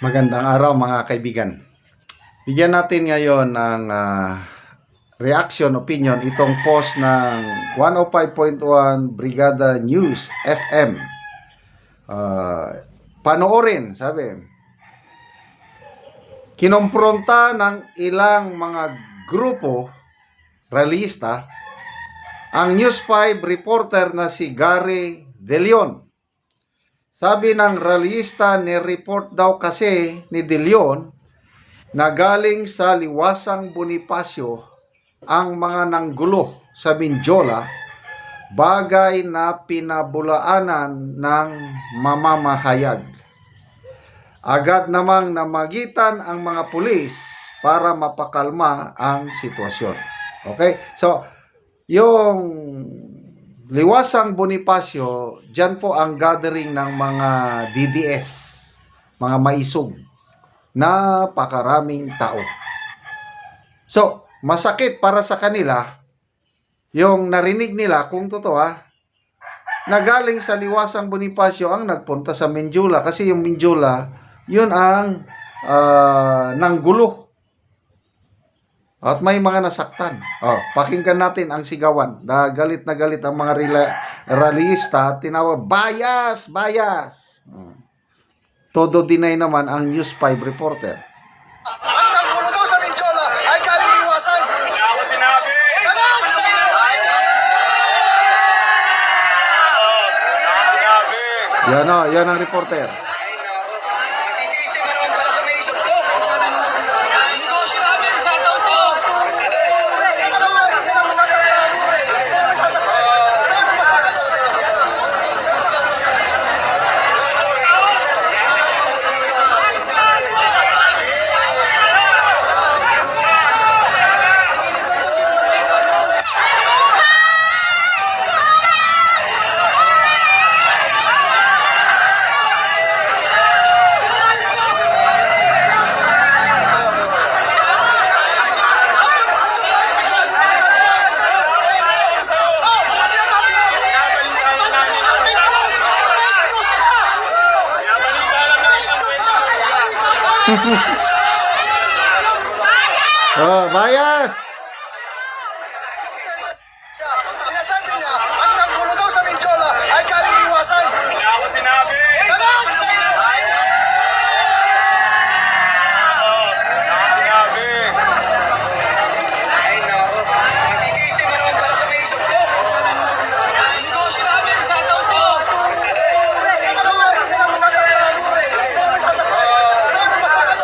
Magandang araw mga kaibigan. Bigyan natin ngayon ng ah, reaction, opinion itong post ng 105.1 Brigada News FM. Ah, panoorin, sabi. Kinompronta ng ilang mga grupo, realista, ang News 5 reporter na si Gary De Leon. Sabi ng realista, ni-report daw kasi ni De Leon na galing sa liwasang Bonifacio ang mga nanggulo sa Mindiola, bagay na pinabulaanan ng mamamahayag. Agad namang namagitan ang mga pulis para mapakalma ang sitwasyon. Okay? So, yung Liwasang Bonifacio, dyan po ang gathering ng mga DDS, mga maisog. Napakaraming tao. So, masakit para sa kanila yung narinig nila kung totoo ha, na galing sa Liwasang Bonifacio ang nagpunta sa Mindiola kasi yung Mindiola, yun ang ah, nanggulo at may mga nasaktan. Oh, pakinggan natin ang sigawan. Na galit na galit ang mga rela- realista, tinawag, bias, bias. Hmm. Todo deny naman ang News 5 reporter. Ang nanggulo daw sa Mindiola ay galing iwasan. Wala ako sinabi! Ano? Sinabi! Yan o, yan ang reporter. Masisisi ka naman pala sa may isog to. Hindi ko sinabi sa daw to. Ano ba? Hindi na masasaktan. Hindi na masasaktan. Ano yung masasaktan? Oh, ano sinasabi mo? Binabalita lang namin ang Binabalita lang namin ang kwento. Oh, bias! Siya, Sinasabi niya, ang nanggulo daw sa Mindiola ay galing iwasan. Wala ako sinabi! Ano? Wala ako sinabi! Ay, nako. Masisisi ka naman pala sa may isog to. Hindi ko sinabi sa daw to. Ano ba? Hindi na masasaktan. Hindi na masasaktan. Ano yung masasaktan?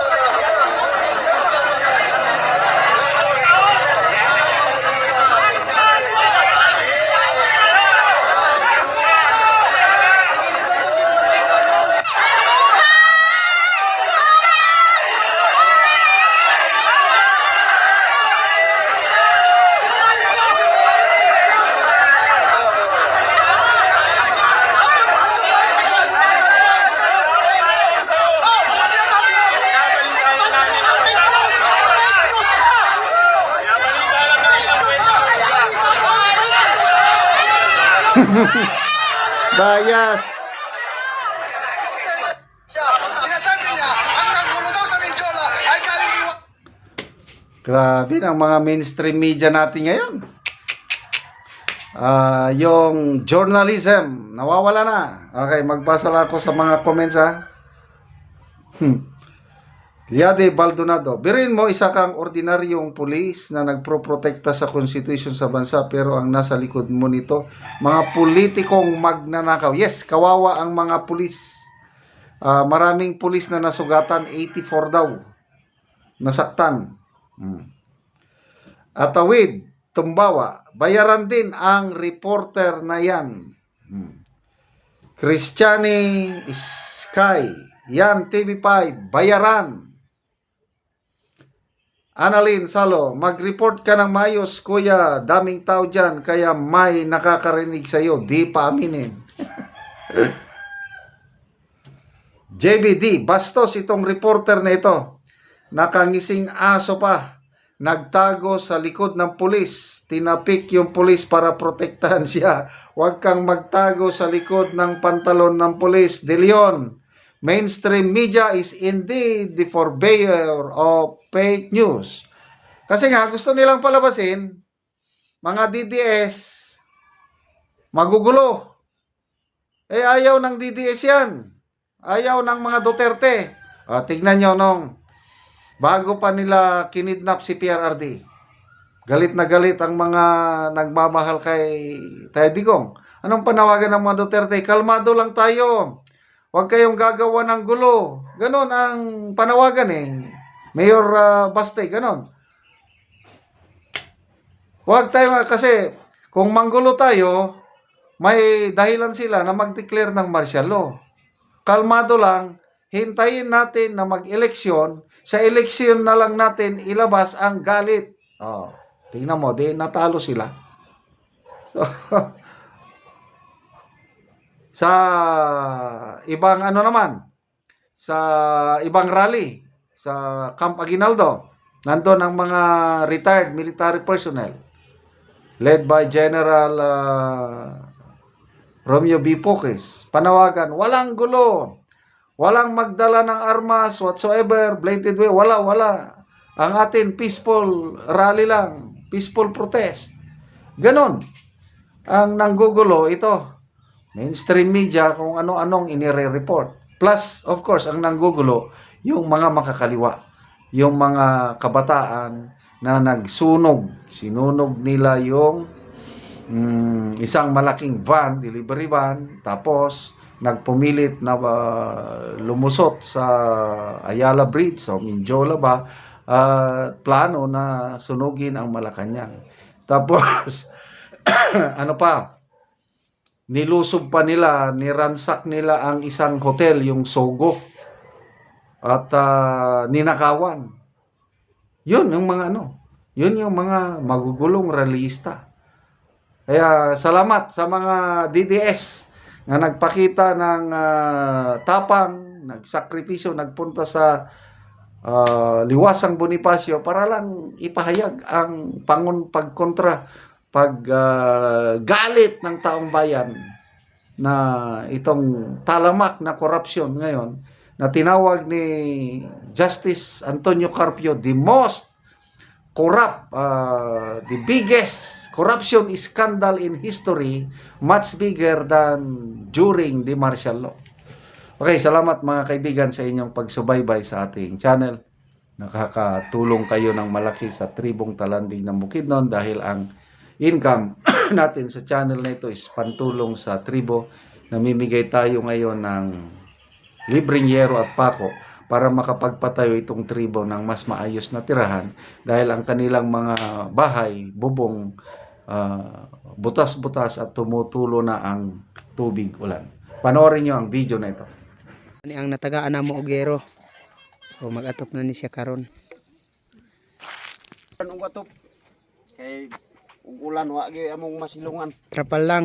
Oh, ano sinasabi mo? Binabalita lang namin ang Binabalita lang namin ang kwento. Bias! Siya, sinasabi niya, ang nanggulo daw sa Mindiola ay galing iwasan. Grabe ng mga mainstream media natin ngayon. Ah, yung journalism, nawawala na. Okay, magbasa lang ako sa mga comments ha. Hmm. Liade Baldonado, birin mo isa kang ordinaryong pulis na nagproprotekta sa konstitusyon sa bansa pero ang nasa likod mo nito, mga politikong magnanakaw. Yes, kawawa ang mga pulis. Ah, maraming pulis na nasugatan, 84 daw. Nasaktan. Hmm. Atawid, Tumbawa, bayaran din ang reporter na yan. Hmm. Christiani Sky, yan TV5, bayaran. Annalyn Salo, mag-report ka ng mayos, kuya, daming tao dyan, kaya may nakakarinig sa'yo, di pa aminin. JBD, bastos itong reporter na ito. Nakangising aso pa. Nagtago sa likod ng pulis. Tinapik yung pulis para protektahan siya. Huwag kang magtago sa likod ng pantalon ng pulis. De Leon, mainstream media is indeed the purveyor of fake news. Kasi nga, gusto nilang palabasin, mga DDS, magugulo. Eh, ayaw ng DDS yan. Ayaw ng mga Duterte. Ah, tignan nyo nung bago pa nila kinidnap si PRRD. Galit na galit ang mga nagmamahal kay Tay Digong. Anong panawagan ng mga Duterte? Kalmado lang tayo. Huwag kayong gagawa ng gulo. Ganon ang panawagan eh. Mayor uh, Baste, ganon. Huwag tayo, kasi kung manggulo tayo, may dahilan sila na mag-declare ng martial law. Kalmado lang, hintayin natin na mag-eleksyon. Sa eleksyon na lang natin ilabas ang galit. Oh, tingnan mo, di natalo sila. So, sa ibang ano naman, sa ibang rally, sa Camp Aguinaldo, nandun ang mga retired military personnel led by General uh, Romeo B. Pokes. Panawagan, walang gulo. Walang magdala ng armas whatsoever, blatant way, wala, wala. Ang atin, peaceful rally lang, peaceful protest. Ganon. Ang nanggugulo, ito, mainstream media, kung ano-anong inire-report. Plus, of course, ang nanggugulo, yung mga makakaliwa, yung mga kabataan na nagsunog, sinunog nila yung mm, isang malaking van, delivery van, tapos nagpumilit na ah, lumusot sa Ayala Bridge o Minjola ba, ah, plano na sunugin ang Malacanang. Tapos, ano pa, nilusob pa nila, niransak nila ang isang hotel, yung Sogo, at ah, ninakawan. Yun yung mga ano, yun yung mga magugulong realista. Kaya salamat sa mga DDS na nagpakita ng ah, tapang, nagsakripisyo, nagpunta sa ah, liwasang Bonifacio para lang ipahayag ang pangun pagkontra pag ah, galit ng taong bayan na itong talamak na korupsyon ngayon na tinawag ni Justice Antonio Carpio the most corrupt, uh, the biggest corruption scandal in history, much bigger than during the martial law. Okay, salamat mga kaibigan sa inyong pagsubaybay sa ating channel. Nakakatulong kayo ng malaki sa tribong talanding ng Bukidnon dahil ang income natin sa channel na ito is pantulong sa tribo. Namimigay tayo ngayon ng libreng yero at pako para makapagpatayo itong tribo ng mas maayos na tirahan dahil ang kanilang mga bahay, bubong, ah, butas-butas at tumutulo na ang tubig ulan. Panoorin nyo ang video na ito. Ani ang natagaan na mo ogero. So mag-atop na ni siya karon. Anong katop? Kay ug ulan wa gyud among masilungan. Trapal lang.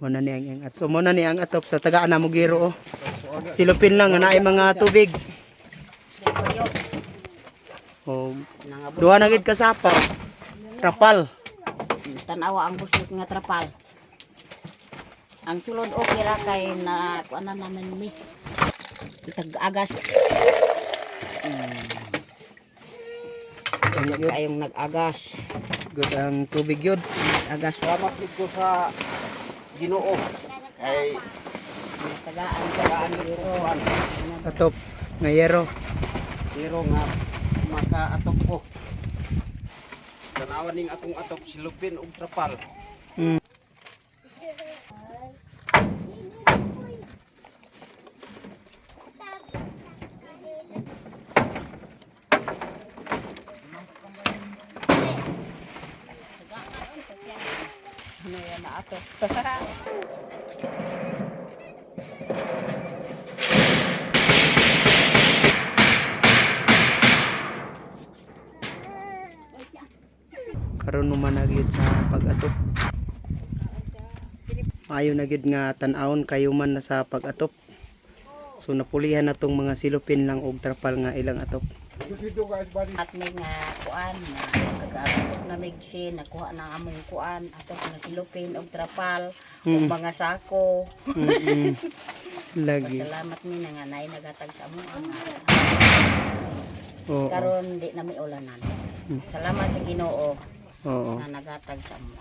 Muna ni ang ang at so muna ni ang atop sa tagaan na mo ogero oh. Silupin lang na ay mga tubig. Oh, duha na gid kasapa. Trapal. tanawa ang busog nga trapal. Ang sulod okay ra kay na kuana naman mi. Itag agas. Mm. kayong nag-agas. Good ang tubig yun. Agas Salamat gid ko sa Ginoo. Kay tagaan tagaan kuan. Atop nga yero. Pero nga makaatop ko. Tanawan ning akong atop silupin og trapal. Ano yan na ato. karon naman na sa pag-atop. Maayo na gyud nga tan-awon kayo man na sa pag-atop. So napulihan na tong mga silupin lang og trapal nga ilang atop. At may nga kuan na kagatok na migsin, nakuha na among kuan, ato nga silupin og trapal, Mm. mga sako. Mm-mm. Lagi. Pasalamat mi na nga nay nagatag sa amo. Oo. Karon di na mi ulanan. Salamat sa Ginoo Oo. nga nagatag sa amo.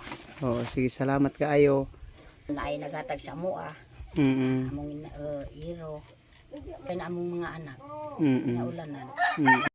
Oo, sige, salamat kaayo. Naay nagatag sa amo ah. Mm. Among uh, iro. Kaya na among mga anak. Mm. Naulanan. Mm.